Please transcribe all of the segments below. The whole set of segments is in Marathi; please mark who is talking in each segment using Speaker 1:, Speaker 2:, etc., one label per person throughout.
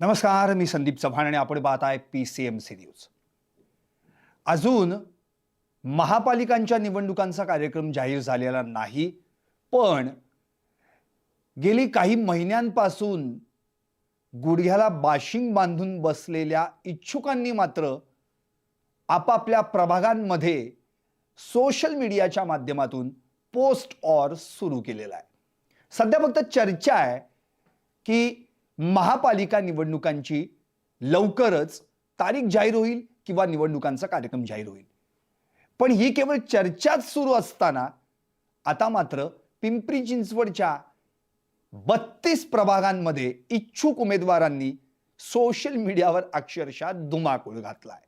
Speaker 1: नमस्कार मी संदीप चव्हाण आणि आपण पाहत आहे P C M C news अजून महापालिकांच्या निवडणुकांचा कार्यक्रम जाहीर झालेला नाही पण गेली काही महिन्यांपासून गुडघ्याला बाशिंग बांधून बसलेल्या इच्छुकांनी मात्र आपापल्या प्रभागांमध्ये सोशल मीडियाच्या माध्यमातून पोस्ट ऑर सुरू केलेला आहे. सध्या फक्त चर्चा आहे की महापालिका निवडणुकांची लवकरच तारीख जाहीर होईल किंवा निवडणुकांचा कार्यक्रम जाहीर होईल. पण ही केवळ चर्चाच सुरू असताना आता मात्र पिंपरी चिंचवडच्या बत्तीस प्रभागांमध्ये इच्छुक उमेदवारांनी सोशल मीडियावर अक्षरशः धुमाकूळ घातलाय.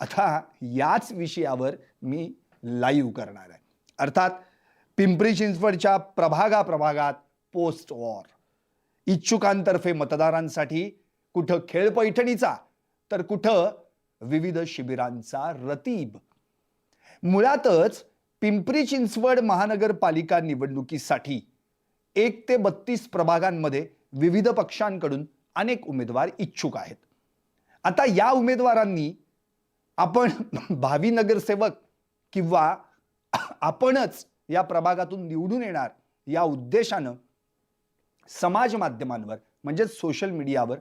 Speaker 1: आता याच विषयावर मी लाईव्ह करणार आहे. अर्थात पिंपरी चिंचवडच्या प्रभागा प्रभागात पोस्ट वॉर इच्छुकांतर्फे मतदारांसाठी कुठं खेळ पैठणीचा तर कुठं विविध शिबिरांचा रतीब. मुळातच पिंपरी चिंचवड महानगरपालिका निवडणुकीसाठी एक ते बत्तीस प्रभागांमध्ये विविध पक्षांकडून अनेक उमेदवार इच्छुक आहेत. आता या उमेदवारांनी आपण भावी नगरसेवक किंवा आपणच या प्रभागातून निवडून येणार या उद्देशानं समाज माध्यमांवर म्हणजेच सोशल मीडियावर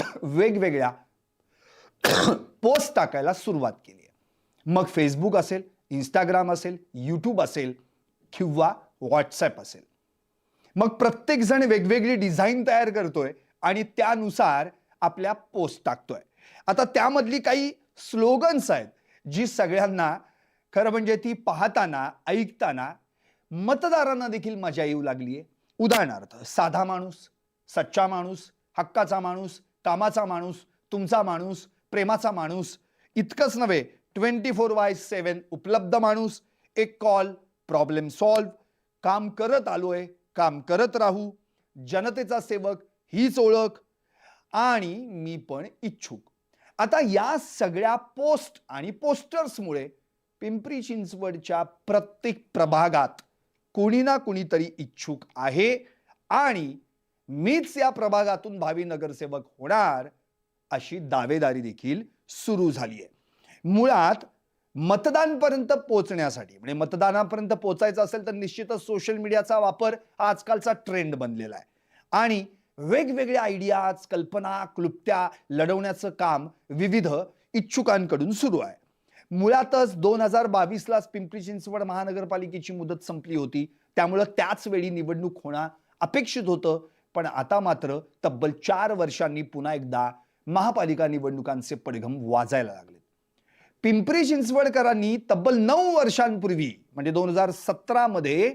Speaker 1: वेगवेगळ्या पोस्ट टाकायला सुरुवात केली आहे. मग फेसबुक असेल इंस्टाग्राम असेल यूट्यूब असेल किंवा व्हॉट्सॲप असेल. मग प्रत्येक जण वेगवेगळी डिझाईन तयार करतोय आणि त्यानुसार आपल्या पोस्ट टाकतोय. आता त्यामधली काही स्लोगन्स आहेत जी सगळ्यांना खरं म्हणजे ती पाहताना ऐकताना मतदारांना देखील मजा येऊ लागली आहे उदाहरणार्थ साधा माणूस सच्चा माणूस हक्काचा माणूस कामाचा माणूस तुमचा माणूस प्रेमाचा माणूस इतकंच नव्हे ट्वेंटी फोर बाय सेवन उपलब्ध माणूस एक कॉल प्रॉब्लेम सॉल्व काम करत आलोय काम करत राहू जनतेचा सेवक हीच ओळख आणि मी पण इच्छुक. आता या सगळ्या पोस्ट आणि पोस्टर्समुळे पिंपरी चिंचवडच्या प्रत्येक प्रभागात कोणी ना कुणीतरी इच्छुक आहे. आणि मीच या प्रभागातून भावी नगरसेवक होणार अशी दावेदारी देखील सुरू झाली आहे. मुळात मतदानपर्यंत पोहोचण्यासाठी म्हणजे मतदानापर्यंत पोहोचायचं असेल तर निश्चितच सोशल मीडियाचा वापर हा आजकालचा ट्रेंड बनलेला आहे. आणि वेगवेगळ्या आयडियाज कल्पना क्लुप्त्या लढवण्याचं काम विविध इच्छुकांकडून सुरू आहे. मुळातच दोन हजार बावीसलाच पिंपरी चिंचवड महानगरपालिकेची मुदत संपली होती. त्यामुळं त्याच वेळी निवडणूक होणं अपेक्षित होतं. पण आता मात्र तब्बल चार वर्षांनी पुन्हा एकदा महापालिका निवडणुकांचे पडघम वाजायला लागले पिंपरी चिंचवडकरांनी तब्बल नऊ वर्षांपूर्वी म्हणजे दोन हजार सतरामध्ये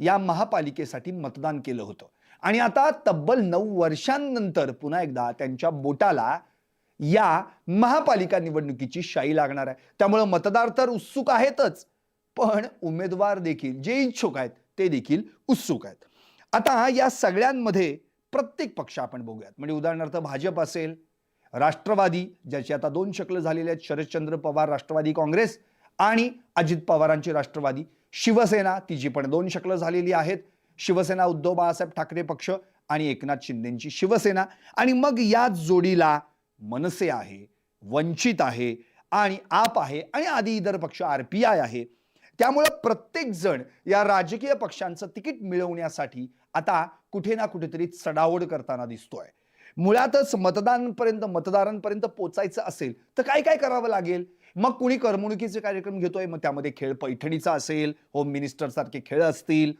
Speaker 1: या महापालिकेसाठी मतदान केलं होतं. आणि आता तब्बल नऊ वर्षांनंतर पुन्हा एकदा त्यांच्या बोटाला या महापालिका निवडणुकीची शाई लागणार आहे. त्यामुळं मतदार तर उत्सुक आहेतच. पण उमेदवार देखील जे इच्छुक आहेत ते देखील उत्सुक आहेत. आता या सगळ्यांमध्ये प्रत्येक पक्ष आपण बघूयात. म्हणजे उदाहरणार्थ भाजप असेल राष्ट्रवादी ज्याची आता दोन शक्ल झालेले आहेत शरदचंद्र पवार राष्ट्रवादी काँग्रेस आणि अजित पवारांची राष्ट्रवादी. शिवसेना तिची पण दोन शक्ल झालेली आहेत. शिवसेना उद्धव बाळासाहेब ठाकरे पक्ष आणि एकनाथ शिंदेंची शिवसेना. आणि मग याच जोडीला मनसे आहे वंचित आहे आणि आप आहे आणि आदी इतर पक्ष आर पी आय आहे. त्यामुळं प्रत्येकजण या राजकीय पक्षांचं तिकीट मिळवण्यासाठी आता कुठे ना कुठेतरी चढावड करताना दिसतोय. मुळातच मतदानपर्यंत मतदारांपर्यंत पोचायचं असेल तर काय काय करावं लागेल? मग कुणी करमणुकीचे कार्यक्रम घेतोय मग त्यामध्ये खेळ पैठणीचा असेल होम मिनिस्टर सारखे खेळ असतील.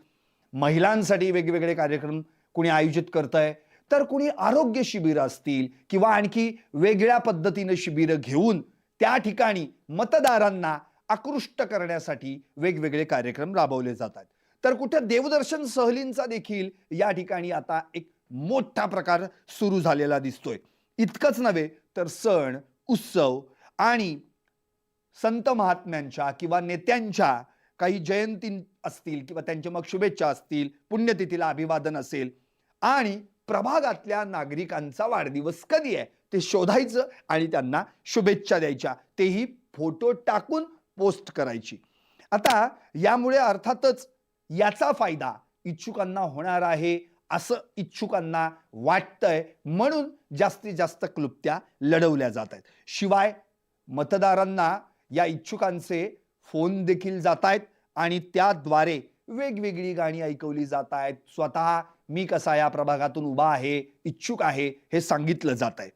Speaker 1: महिलांसाठी वेगवेगळे कार्यक्रम कुणी आयोजित करत आहे तर कुणी आरोग्य शिबिरं असतील किंवा आणखी वेगळ्या पद्धतीनं शिबिरं घेऊन त्या ठिकाणी मतदारांना आकृष्ट करण्यासाठी वेगवेगळे कार्यक्रम राबवले जातात. तर कुठे देवदर्शन सहलींचा देखील या ठिकाणी आता एक मोठा प्रकार सुरू झालेला दिसतोय. इतकंच नव्हे तर सण उत्सव आणि संत महात्म्यांच्या किंवा नेत्यांच्या काही जयंती असतील किंवा त्यांच्या मग शुभेच्छा असतील पुण्यतिथीला अभिवादन असेल आणि प्रभागातल्या नागरिकांचा वाढदिवस कधी आहे? ते शोधायचं आणि त्यांना शुभेच्छा द्यायच्या. तेही फोटो टाकून पोस्ट करायची. आता यामुळे अर्थातच याचा फायदा इच्छुकांना होणार आहे असं इच्छुकांना वाटतंय. म्हणून जास्तीत जास्त क्लुप्त्या लढवल्या जात आहेत. शिवाय मतदारांना या इच्छुकांचे फोन देखील जात आहेत आणि त्याद्वारे वेगवेगळी गाणी ऐकवली जात आहेत. स्वतः मी कसा या प्रभागातून उभा आहे इच्छुक आहे हे सांगितलं जात आहे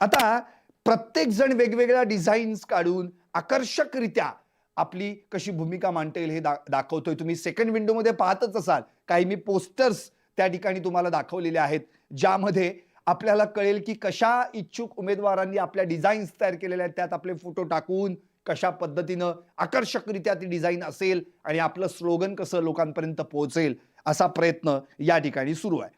Speaker 1: आता प्रत्येक जण वेगवेगळ्या डिझाईन्स काढून आकर्षकरित्या आपली कशी भूमिका मांडता येईल हे दा दाखवतोय. तुम्ही सेकंड विंडोमध्ये पाहतच असाल. काही मी पोस्टर्स त्या ठिकाणी तुम्हाला दाखवलेले आहेत ज्यामध्ये आपल्याला कळेल की कशा इच्छुक उमेदवारांनी आपल्या डिझाईन्स तयार केलेल्या आहेत. त्यात आपले फोटो टाकून कशा पद्धतीनं आकर्षकरित्या ती डिझाईन असेल आणि आपलं स्लोगन कसं लोकांपर्यंत पोहोचेल असा प्रयत्न या ठिकाणी सुरू आहे.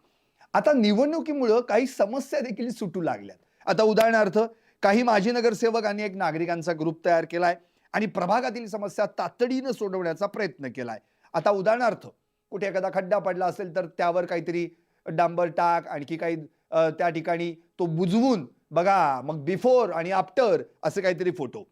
Speaker 1: आता निवडणुकीमुळं काही समस्या देखील सुटू लागल्यात. आता उदाहरणार्थ काही माजी नगरसेवकांनी एक नागरिकांचा ग्रुप तयार केला आहे आणि प्रभागातील समस्या तातडीनं सोडवण्याचा प्रयत्न केला आहे आता उदाहरणार्थ कुठे एखादा खड्डा पडला असेल तर त्यावर काहीतरी डांबर टाक आणखी काही त्या ठिकाणी तो बुजवून बघा मग बिफोर आणि आफ्टर असे काहीतरी फोटो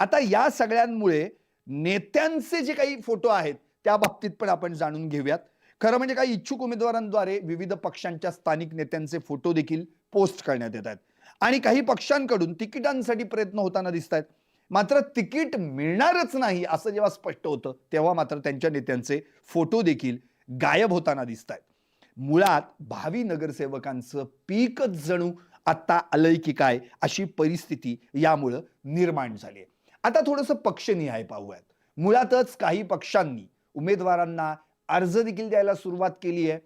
Speaker 1: आता या सगळ्यांमुळे नेत्यांचे जे काही फोटो आहेत त्या बाबतीत पण आपण जाणून घेऊयात. खरं म्हणजे काही इच्छुक उमेदवारांद्वारे विविध पक्षांच्या स्थानिक नेत्यांचे फोटो देखील पोस्ट करण्यात येत आहेत. आणि काही पक्षांकडून तिकिटांसाठी प्रयत्न होताना दिसत आहेत. मात्र तिकीट मिळणारच नाही असं जेव्हा स्पष्ट होतं तेव्हा मात्र त्यांच्या नेत्यांचे फोटो देखील गायब होताना दिसत आहेत. मुळात भावी नगरसेवकांचं पीकच जणू आता आलंय की काय अशी परिस्थिती यामुळं निर्माण झाली आहे. आता थोडंसं पक्षनिहाय पाहूयात. मुळातच काही पक्षांनी उमेदवारांना अर्ज देखील द्यायला सुरुवात केली आहे.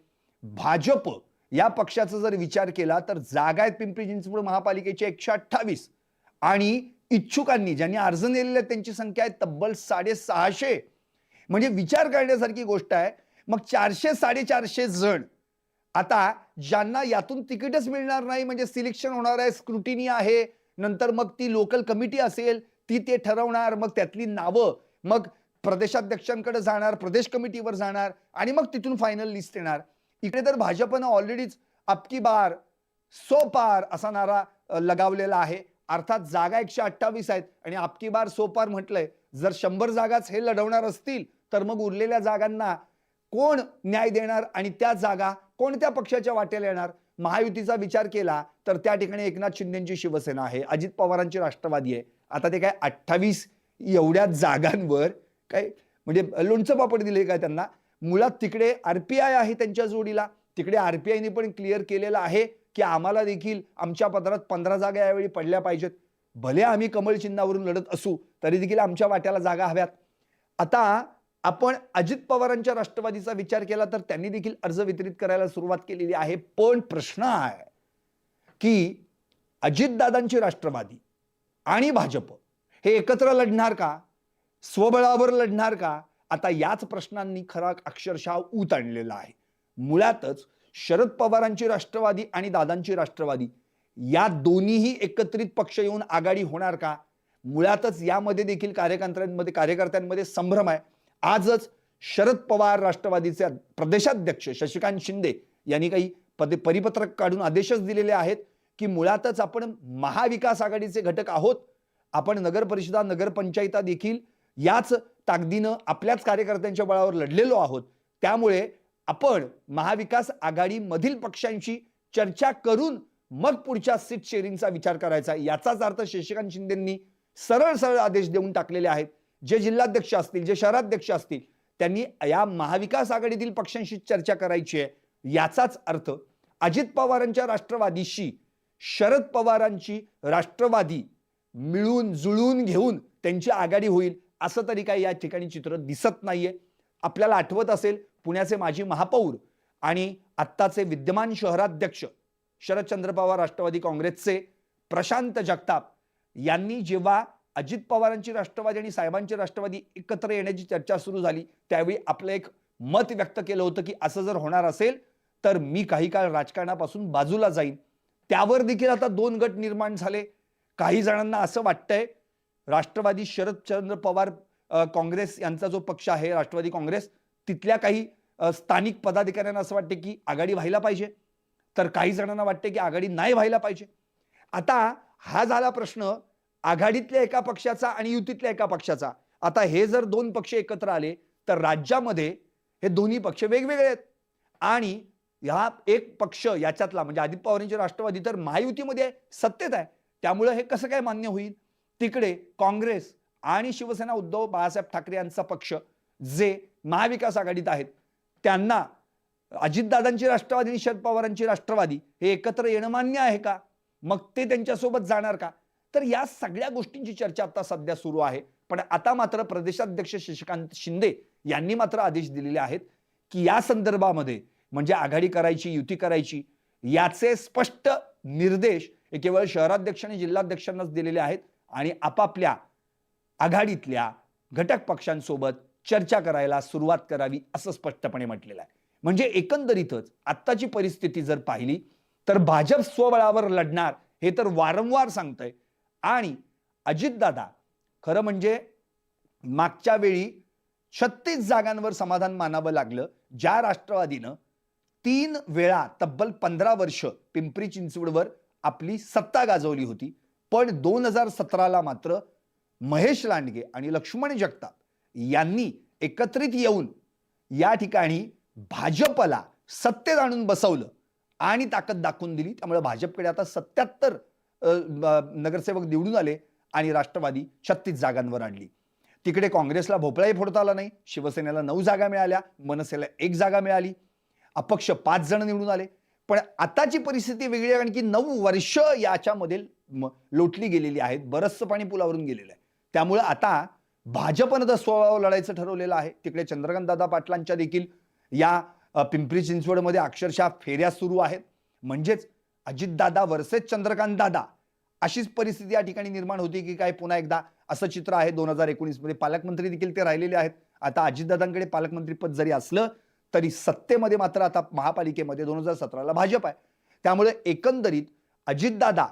Speaker 1: भाजप या पक्षाचा जर विचार केला तर जागा आहेत पिंपरी चिंचवड महापालिकेचे एकशे अठ्ठावीस. आणि इच्छुकांनी ज्यांनी अर्ज नेलेले त्यांची संख्या आहे तब्बल साडेसहाशे. म्हणजे विचार करण्यासारखी गोष्ट आहे. मग चारशे साडेचारशे जण आता ज्यांना यातून तिकीटच मिळणार नाही म्हणजे सिलेक्शन होणार आहे स्क्रुटिनी आहे नंतर मग ती लोकल कमिटी असेल ती ते ठरवणार मग त्यातली नावं मग प्रदेशाध्यक्षांकडे जाणार प्रदेश कमिटीवर जाणार आणि मग तिथून फायनल लिस्ट येणार. इकडे तर भाजपनं ऑलरेडीच आपकी बार सो पार असा नारा लगावलेला आहे. अर्थात जागा एकशे अठ्ठावीस आहेत आणि अबकी बार सो पार म्हटलंय. जर शंभर जागाच हे लढवणार असतील तर मग उरलेल्या जागांना कोण न्याय देणार आणि त्या जागा कोणत्या पक्षाच्या वाटेला येणार? महायुतीचा विचार केला तर त्या ठिकाणी एकनाथ शिंदेची शिवसेना आहे. अजित पवारांची राष्ट्रवादी आहे. आता ते काय अठ्ठावीस एवढ्या जागांवर काय म्हणजे लोणचं पापड दिले काय त्यांना? मुळात तिकडे आरपीआय आहे त्यांच्या जोडीला. तिकडे आरपीआयने पण क्लिअर केलेलं आहे की आम्हाला देखील आमच्या पदरात पंधरा जागा यावेळी पडल्या पाहिजेत. भले आम्ही कमळ चिन्हावरून लढत असू तरी देखील आमच्या वाट्याला जागा हव्यात. आता आपण अजित पवारांच्या राष्ट्रवादीचा विचार केला तर त्यांनी देखील अर्ज वितरित करायला सुरुवात केलेली आहे. पण प्रश्न आहे की अजितदादांची राष्ट्रवादी आणि भाजप हे एकत्र लढणार का? स्वबळावर लढणार का? आता याच प्रश्नांनी खरा अक्षरशः ऊत आणलेला आहे. मुळातच शरद पवारांची राष्ट्रवादी आणि दादांची राष्ट्रवादी या दोन्हीही एकत्रित पक्ष येऊन आघाडी होणार का? मुळातच यामध्ये देखील कार्यकर्त्यांमध्ये कार्यकर्त्यांमध्ये संभ्रम आहे. आजच शरद पवार राष्ट्रवादीचे प्रदेशाध्यक्ष शशिकांत शिंदे यांनी काही पदे परिपत्रक काढून आदेशच दिलेले आहेत की मुळातच आपण महाविकास आघाडीचे घटक आहोत. आपण नगर परिषदा नगरपंचायता देखील याच ताकदीनं आपल्याच कार्यकर्त्यांच्या बळावर लढलेलो आहोत. त्यामुळे आपण महाविकास आघाडीमधील पक्षांशी चर्चा करून मग पुढच्या सीट शेअरिंगचा विचार करायचा. याचाच अर्थ शशिकांत शिंदेंनी सरळ सरळ आदेश देऊन टाकलेले आहेत. जे जिल्हाध्यक्ष असतील जे शहराध्यक्ष असतील त्यांनी या महाविकास आघाडीतील पक्षांशी चर्चा करायची आहे. याचाच अर्थ अजित पवारांच्या राष्ट्रवादीशी शरद पवारांची राष्ट्रवादी मिळून जुळून घेऊन त्यांची आघाडी होईल असं तरी काही या ठिकाणी चित्र दिसत नाहीये. आपल्याला आठवत असेल पुण्याचे माजी महापौर आणि आत्ताचे विद्यमान शहराध्यक्ष शरदचंद्र पवार राष्ट्रवादी काँग्रेसचे प्रशांत जगताप यांनी जेव्हा अजित पवारांची राष्ट्रवादी आणि साहेबांची राष्ट्रवादी एकत्र येण्याची चर्चा सुरू झाली. त्यावेळी आपलं एक मत व्यक्त केलं होतं की असं जर होणार असेल तर मी काही काळ राजकारणापासून बाजूला जाईन. त्यावर देखील आता दोन गट निर्माण झाले. काही जणांना असं वाटतंय राष्ट्रवादी शरदचंद्र पवार काँग्रेस यांचा जो पक्ष आहे राष्ट्रवादी काँग्रेस तिथल्या काही स्थानिक पदाधिकाऱ्यांना असं वाटते की आघाडी व्हायला पाहिजे. तर काही जणांना वाटते की आघाडी नाही व्हायला पाहिजे. आता हा झाला प्रश्न आघाडीतल्या एका पक्षाचा आणि युतीतल्या एका पक्षाचा. आता हे जर दोन पक्ष एकत्र आले तर राज्यामध्ये हे दोन्ही पक्ष वेगवेगळे आहेत. आणि ह्या एक पक्ष याच्यातला म्हणजे अजित पवारांची राष्ट्रवादी तर महायुतीमध्ये आहे, सत्तेत आहे. त्यामुळं हे कसं काय मान्य होईल? तिकडे काँग्रेस आणि शिवसेना उद्धव बाळासाहेब ठाकरे यांचा पक्ष जे महाविकास आघाडीत आहेत त्यांना अजितदादांची राष्ट्रवादी आणि शरद पवारांची राष्ट्रवादी हे एकत्र येणं मान्य आहे का? मग ते त्यांच्यासोबत जाणार का? तर या सगळ्या गोष्टींची चर्चा आता सध्या सुरू आहे. पण आता मात्र प्रदेशाध्यक्ष शशिकांत शिंदे यांनी मात्र आदेश दिलेले आहेत की या संदर्भामध्ये म्हणजे आघाडी करायची युती करायची याचे स्पष्ट निर्देश हे केवळ शहराध्यक्ष आणि जिल्हाध्यक्षांनाच दिलेले आहेत आणि आपापल्या आघाडीतल्या घटक पक्षांसोबत चर्चा करायला सुरुवात करावी असं स्पष्टपणे म्हटलेलं आहे. म्हणजे एकंदरीतच आत्ताची परिस्थिती जर पाहिली तर भाजप स्वबळावर लढणार हे तर वारंवार सांगतंय. आणि अजितदादा खरं म्हणजे मागच्या वेळी छत्तीस जागांवर समाधान मानावं लागलं. ज्या राष्ट्रवादीनं तीन वेळा तब्बल पंधरा वर्ष पिंपरी चिंचवडवर आपली सत्ता गाजवली होती. पण दोन हजार सतराला मात्र महेश लांडगे आणि लक्ष्मण जगताप यांनी एकत्रित येऊन या ठिकाणी भाजपला सत्तेत आणून बसवलं आणि ताकद दाखवून दिली. त्यामुळे भाजपकडे आता सत्याहत्तर नगरसेवक निवडून आले आणि राष्ट्रवादी छत्तीस जागांवर आणली. तिकडे काँग्रेसला भोपळाही फोडता आला नाही शिवसेनेला नऊ जागा मिळाल्या मनसेला एक जागा मिळाली अपक्ष पाच जण निवडून आले. पण आताची परिस्थिती वेगळी आहे कारण की नऊ वर्ष याच्यामध्ये लोटली गेलेली आहेत बरंचसं पाणी पुलावरून गेलेलं आहे. त्यामुळं आता भाजपनं तर स्वभाव लढायचं ठरवलेलं आहे. तिकडे चंद्रकांतदादा पाटलांच्या देखील या पिंपरी चिंचवडमध्ये अक्षरशः फेऱ्या सुरू आहेत. म्हणजेच अजितदादा वर्सेस चंद्रकांत दादा. अशीच परिस्थिती या ठिकाणी निर्माण होती की काय पुन्हा एकदा असं चित्र आहे दोन हजार एकोणीसमध्ये. पालकमंत्री देखील ते राहिलेले आहेत. आता अजितदादांकडे पालकमंत्रीपद जरी असलं तरी सत्तेमध्ये मात्र आता महापालिकेमध्ये दोन हजार सतराला भाजप आहे. त्यामुळे एकंदरीत अजितदादा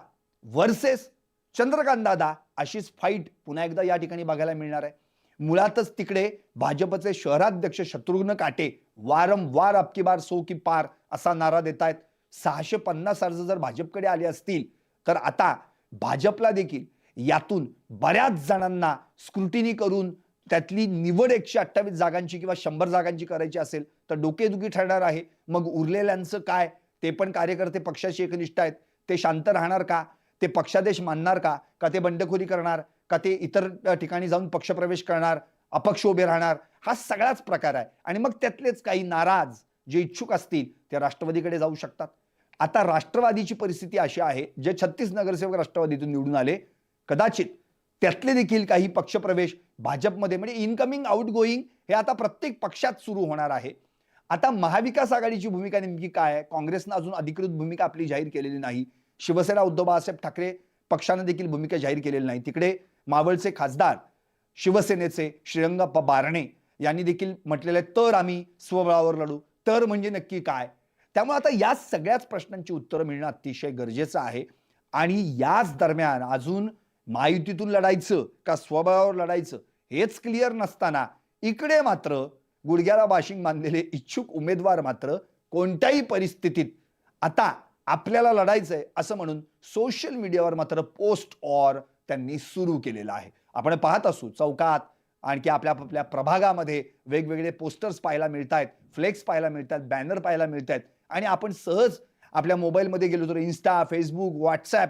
Speaker 1: वर्सेस चंद्रकांत दादा अशीच फाईट पुन्हा एकदा या ठिकाणी बघायला मिळणार आहे. मुळातच तिकडे भाजपचे शहराध्यक्ष शत्रुघ्न काटे वारंवार अबकी बार सो की पार असा नारा देत आहेत सहाशे पन्नास अर्ज जर भाजपकडे आले असतील तर आता भाजपला देखील यातून बऱ्याच जणांना स्क्रुटिनी करून त्यातली निवड एकशे अठ्ठावीस जागांची किंवा शंभर जागांची करायची असेल तर डोकेदुखी ठरणार आहे. मग उरलेल्यांचं काय? ते पण कार्यकर्ते पक्षाशी एकनिष्ठ आहेत. ते शांत राहणार का? ते पक्षादेश मानणार का? का ते बंडखोरी करणार? का ते इतर ठिकाणी जाऊन पक्षप्रवेश करणार? अपक्ष उभे राहणार? हा सगळाच प्रकार आहे. आणि मग त्यातलेच काही नाराज जे इच्छुक असतील ते राष्ट्रवादीकडे जाऊ शकतात. आता राष्ट्रवादीची परिस्थिती अशी आहे जे छत्तीस नगरसेवक राष्ट्रवादीतून निवडून आले कदाचित त्यातले देखील काही पक्षप्रवेश भाजपमध्ये म्हणजे इनकमिंग आउटगोईंग हे आता प्रत्येक पक्षात सुरू होणार आहे. आता महाविकास आघाडीची भूमिका नेमकी काय आहे? काँग्रेसनं अजून अधिकृत भूमिका आपली जाहीर केलेली नाही. शिवसेना उद्धव बाळासाहेब ठाकरे पक्षानं देखील भूमिका जाहीर केलेली नाही. तिकडे मावळचे खासदार शिवसेनेचे श्रीरंगप्पा बारणे यांनी देखील म्हटलेले तर आम्ही स्वबळावर लढू. तर म्हणजे नक्की काय? त्यामुळे आता या सगळ्याच प्रश्नांची उत्तरं मिळणं अतिशय गरजेचं आहे. आणि याच दरम्यान अजून महायुतीतून लढायचं का स्वभावावर लढायचं हेच क्लिअर नसताना इकडे मात्र गुडघ्याला बाशिंग मानलेले इच्छुक उमेदवार मात्र कोणत्याही परिस्थितीत आता आपल्याला लढायचंय असं म्हणून सोशल मीडियावर मात्र पोस्ट ऑर त्यांनी सुरू केलेलं आहे. आपण पाहत असू चौकात आणखी आपल्या आपल्या प्रभागामध्ये वेगवेगळे पोस्टर्स पाहायला मिळत आहेत फ्लेक्स पाहायला मिळतात बॅनर पाहायला मिळत आहेत आणि आपण सहज आपल्या मोबाईलमध्ये गेलो तर इन्स्टा फेसबुक व्हॉट्सॲप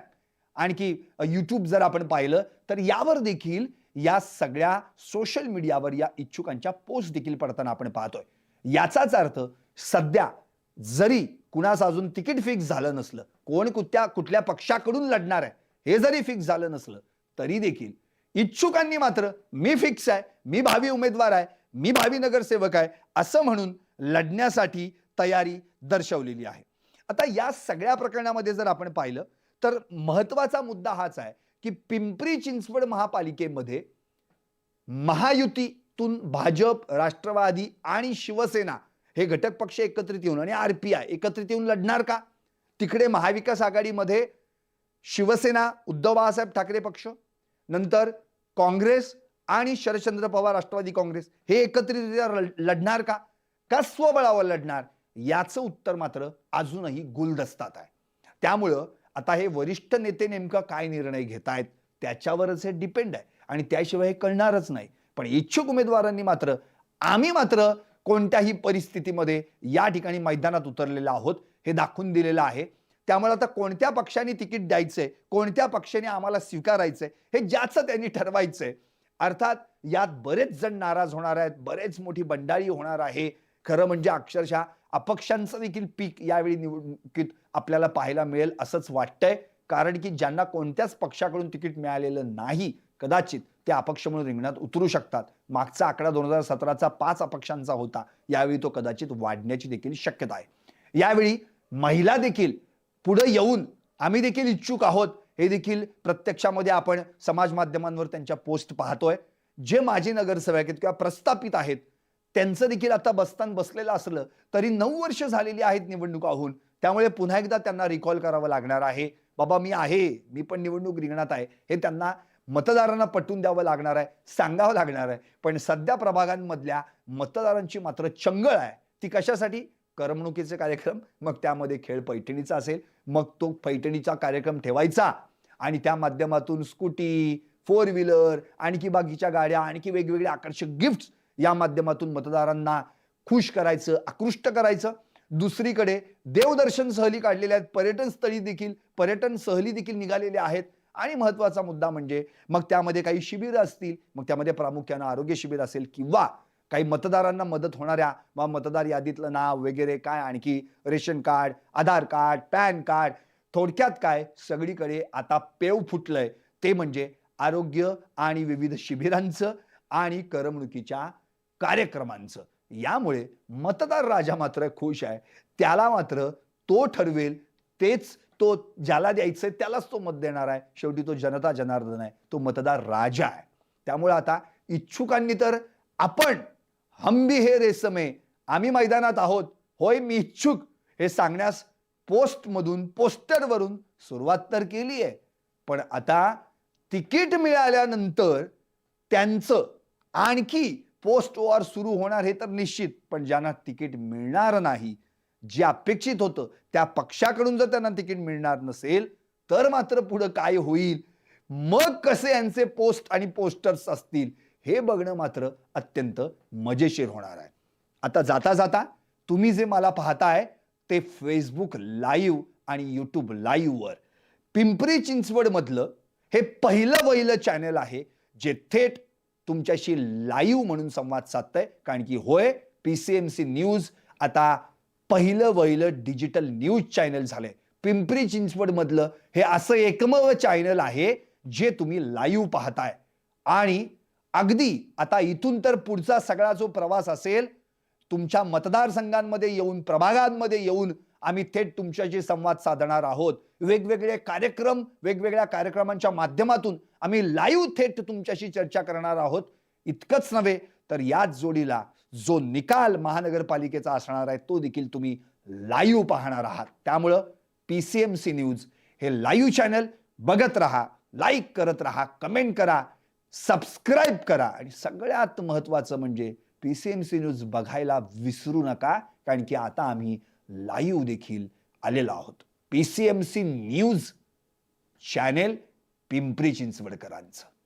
Speaker 1: आणखी यूट्यूब जर आपण पाहिलं तर यावर देखील या सगळ्या सोशल मीडियावर या इच्छुकांच्या पोस्ट देखील पडताना आपण पाहतोय. याचाच अर्थ सध्या जरी कुणाचं अजून तिकीट फिक्स झालं नसलं कोण कुत्या कुठल्या पक्षाकडून लढणार आहे हे जरी फिक्स झालं नसलं तरी देखील इच्छुकांनी मात्र मी फिक्स आहे मी भावी उमेदवार आहे मी भावी नगरसेवक आहे असं म्हणून लढण्यासाठी तयारी दर्शवलेली आहे. आता या सगळ्या प्रकरणामध्ये जर आपण पाहिलं तर महत्त्वाचा मुद्दा हाच आहे की पिंपरी चिंचवड महापालिकेमध्ये महायुतीतून भाजप राष्ट्रवादी आणि शिवसेना हे घटक पक्ष एकत्रित येऊन आणि आर पी आय एकत्रित येऊन लढणार का? तिकडे महाविकास आघाडीमध्ये शिवसेना उद्धव बाळासाहेब ठाकरे पक्ष नंतर काँग्रेस आणि शरदचंद्र पवार राष्ट्रवादी काँग्रेस हे एकत्रितरित्या लढ- लढणार का? का स्वबळावर लढणार? याचं उत्तर मात्र अजूनही गुलदस्तात आहे. त्यामुळं आता हे वरिष्ठ नेते नेमकं काय निर्णय घेत आहेत त्याच्यावरच हे डिपेंड आहे. आणि त्याशिवाय हे कळणारच नाही. पण इच्छुक उमेदवारांनी मात्र आम्ही मात्र कोणत्याही परिस्थितीमध्ये या ठिकाणी मैदानात उतरलेलो आहोत हे दाखवून दिलेलं आहे. त्यामुळे आता कोणत्या पक्षाने तिकीट द्यायचंय कोणत्या पक्षाने आम्हाला स्वीकारायचंय हे ज्याचं त्यांनी ठरवायचंय. अर्थात यात बरेच जण नाराज होणार आहेत बरेच मोठी बंडाळी होणार आहे. खरं म्हणजे अक्षरशः अपक्षांचं देखील पीक यावेळी निवडणुकीत आपल्याला पाहायला मिळेल असंच वाटतंय. कारण की ज्यांना कोणत्याच पक्षाकडून तिकीट मिळालेलं नाही कदाचित ते अपक्ष म्हणून रिंगणात उतरू शकतात. मागचा आकडा दोन हजार सतराचा पाच अपक्षांचा होता. यावेळी तो कदाचित वाढण्याची देखील शक्यता आहे. यावेळी महिला देखील पुढं येऊन आम्ही देखील इच्छुक आहोत हे देखील प्रत्यक्षामध्ये आपण समाज माध्यमांवर त्यांच्या पोस्ट पाहतोय. जे माजी नगरसेवक आहेत किंवा प्रस्थापित आहेत त्यांचं देखील आता बसतान बसलेलं असलं तरी नऊ वर्ष झालेली आहेत निवडणुका होऊन त्यामुळे पुन्हा एकदा त्यांना रिकॉल करावं लागणार आहे. बाबा मी आहे मी पण निवडणूक रिंगणात आहे. हे त्यांना मतदारांना पटवून द्यावं लागणार आहे सांगावं लागणार आहे. पण सध्या प्रभागांमधल्या मतदारांची मात्र चंगळ आहे. ती कशासाठी? करमणुकीचे कार्यक्रम मग त्यामध्ये खेळ पैठणीचा असेल मग तो पैठणीचा कार्यक्रम ठेवायचा आणि त्या माध्यमातून स्कूटी फोर व्हीलर आणखी बाकीच्या गाड्या आणखी वेगवेगळे आकर्षक गिफ्ट या माध्यमातून मतदारांना खुश करायचं आकृष्ट करायचं. दुसरीकडे देवदर्शन सहली काढलेल्या आहेत पर्यटन स्थळी देखील पर्यटन सहली देखील निघालेल्या आहेत. आणि महत्त्वाचा मुद्दा म्हणजे मग त्यामध्ये काही शिबिरं असतील मग त्यामध्ये प्रामुख्यानं आरोग्य शिबिर असेल किंवा काही मतदारांना मदत होणाऱ्या वा मतदार यादीतलं नाव वगैरे काय आणखी ration card Aadhaar card PAN card थोडक्यात काय सगळीकडे आता पेव फुटलंय. ते म्हणजे आरोग्य आणि विविध शिबिरांचं आणि करमणुकीच्या कार्यक्रमांचं. यामुळे मतदार राजा मात्र खुश आहे. त्याला मात्र तो ठरवेल तेच तो ज्याला द्यायचंय त्यालाच तो मत देणार आहे. शेवटी तो जनता जनार्दन आहे तो मतदार राजा आहे. त्यामुळे आता इच्छुकांनी तर आपण हंबी हे रेसमे आम्ही मैदानात आहोत होय मी इच्छुक. हे सांगण्यास पोस्टमधून पोस्टरवरून सुरुवात तर केली आहे पण आता तिकीट मिळाल्यानंतर त्यांचं आणखी पोस्ट वॉर सुरू होणार हे तर निश्चित. पण ज्यांना तिकीट मिळणार नाही जे अपेक्षित होतं त्या पक्षाकडून जर त्यांना तिकीट मिळणार नसेल तर मात्र पुढं काय होईल? मग कसे यांचे पोस्ट आणि पोस्टर्स असतील? हे बघणं मात्र अत्यंत मजेशीर होणार आहे. आता जाता जाता तुम्ही जे मला पाहताय ते फेसबुक लाईव्ह आणि यूट्यूब लाईव्हवर पिंपरी चिंचवड मधलं हे पहिलं वहिलं चॅनल आहे जे थेट तुमच्याशी लाईव्ह म्हणून संवाद साधतंय. कारण की होय P C M C news आता पहिलं वहिलं डिजिटल न्यूज चॅनल झालंय. पिंपरी चिंचवड मधलं हे असं एकमेव चॅनल आहे जे तुम्ही लाईव्ह पाहताय. आणि अगदी आता इथून तर पुढचा सगळा जो प्रवास असेल तुमच्या मतदारसंघांमध्ये येऊन प्रभागांमध्ये येऊन आम्ही थेट तुमच्याशी संवाद साधणार आहोत. वेगवेगळे कार्यक्रम वेगवेगळ्या कार्यक्रमांच्या माध्यमातून आम्ही लाईव्ह थेट तुमच्याशी चर्चा करणार आहोत. इतकंच नव्हे तर याच जोडीला जो निकाल महानगरपालिकेचा असणार आहे तो देखील तुम्ही लाईव्ह पाहणार आहात. त्यामुळं P C M C news हे लाईव्ह चॅनल बघत राहा लाईक करत राहा कमेंट करा सबस्क्राईब करा. आणि सगळ्यात महत्त्वाचं म्हणजे P C M C news बघायला विसरू नका कारण की आता आम्ही लाईव्ह देखील आलेलो आहोत. P C M C news channel Pimpri चिंचवडकरांचं.